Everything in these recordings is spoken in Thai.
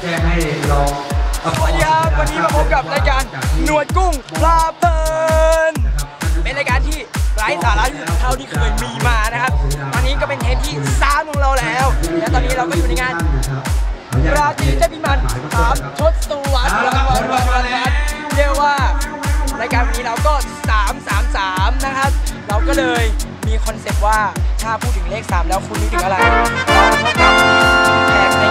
แจ้งให้ลองสวัสดีครับวันนี้มาพบกับรายการหนวดกุ้งปลาเพลินเป็นรายการที่ไร้สาระที่สุดเท่าที่เคยมีมานะครับ ตอนนี้ก็เป็นเทปที่สามของเราแล้ว และตอนนี้เราก็อยู่ในงานราตรีเทพิมันถามชดสวัสดิ์รางวัลรางวัลวัดเรียกว่ารายการวันนี้เราก็ 3 3 3 นะครับ เราก็เลยมีคอนเซปต์ว่าถ้าพูดถึงเลข 3 แล้วคุณนึกถึงอะไรเราพบกับแขกใน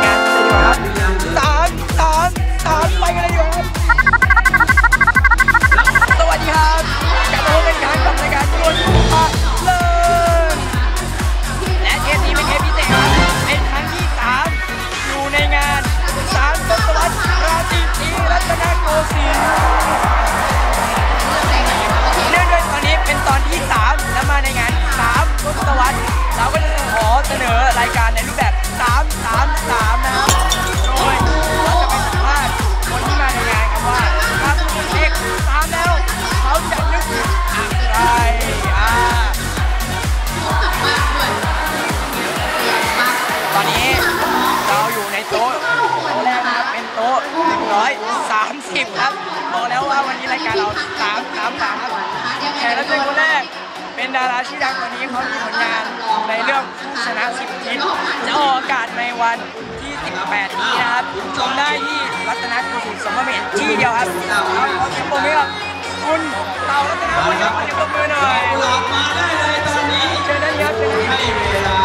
ศวรรษเราก็จะขอเสนอรายการในรูปแบบ 3 3 3 นะครับโดยเราจะไปสัมภาษณ์คนที่มาในงานครับว่าถ้าพูดเลข3แล้ว เขาจะนึกถึงอะไรอ่าตอนนี้เราอยู่ในโต๊ะโต๊ะแรกนะครับเป็นโต๊ะ130 ครับบอกแล้วว่าวันนี้รายการเรา 3 3 3 ครับแขกรับเชิญคนแรก เป็นดาราชื่อดังตอนนี้เขามีผลงานในเรื่องผู้ชนะสิบทิศจะออกอากาศในวันที่ 18 นี้นะครับชมได้ที่รัตนโกสินทร์สมเด็จที่เดียวครับครับขอเสียงปรบมือครับคุณเต่ารัตนโกสินทร์ขอเสียงปรบมือหน่อยหลอกมาได้เลยตอนนี้เชิญด้านนี้ครับเชิญด้านนี้ให้เวลา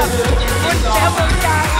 จะตัว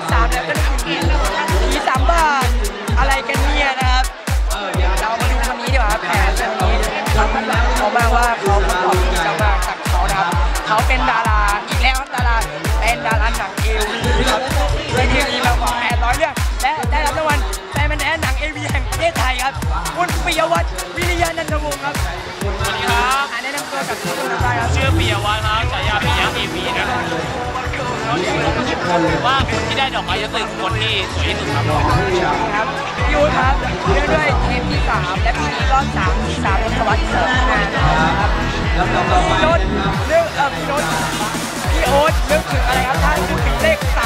X3 เนี่ยก็คือสีสามบาทอะไรกันเนี่ยนะครับเรามาดูคนนี้ดีกว่าครับแผนคนนี้เขาบ้างว่าเขาประกอบกิจกรรมจากเขานะครับเขาเป็นดาราอีกแล้วดาราเป็นดาราหนังเอวีครับเล่นี้มากว่า800เรื่องและได้รับรางวัลแฟนมันแอนหนังเอวีแห่งประเทศไทยครับคุณปิยวัฒน์วิริยานันทวงศ์ครับสวัสดีครับ ชื่อปิยวัฒน์ครับฉายาปิยะเอวีนะครับผมว่าคนที่ได้ดอกไม้ยศคือคนที่สวยที่สุดครับครับพี่อู๊ดครับเนื่องด้วยเทปที่สามและปีนี้ก็สามสามทศวรรษสองงานนะครับแล้วก็ต่อไปพี่โน้ตเรื่องเออพี่โน้ตพี่โอ๊ตนึกถึงอะไรครับถ้าพูดถึงเลขส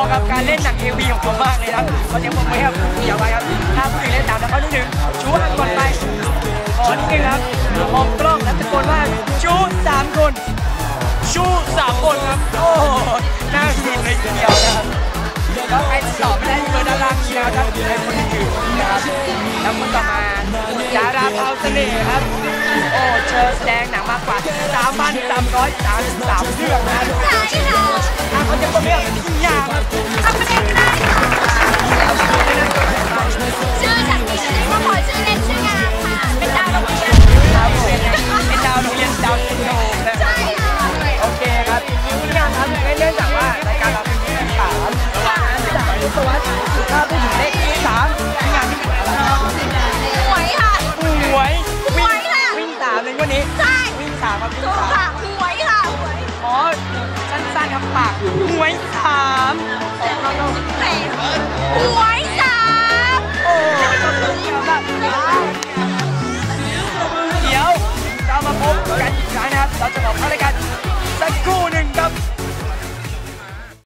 เหมาะกับการเล่นหนังเอวีของผมมากเลยครับเขอเสียงปรบมือให้ครับอย่าไว้ครับถ้าพูดถึงเลขสามแล้วก็นึกถึงชูอันก่อนไปขอนิดนึงครับมองกล้องแล้วตะโกนว่าชูสามคนชูสามคนครับโอ้น่ากินเลยทีเดียวนะครับแล้วใครตอบไม่ได้เบอร์ด้านล่างนี้นะครับในคนที่ถือนะครับแล้วคนต่อมาดาราเผาเสน่ห์ครับ โอ้เชิญแสดงหนังมากกว่า 3,333เรื่องนะถ้าเขาจะเป็นเรื่องทุกอย่าง หวยสาม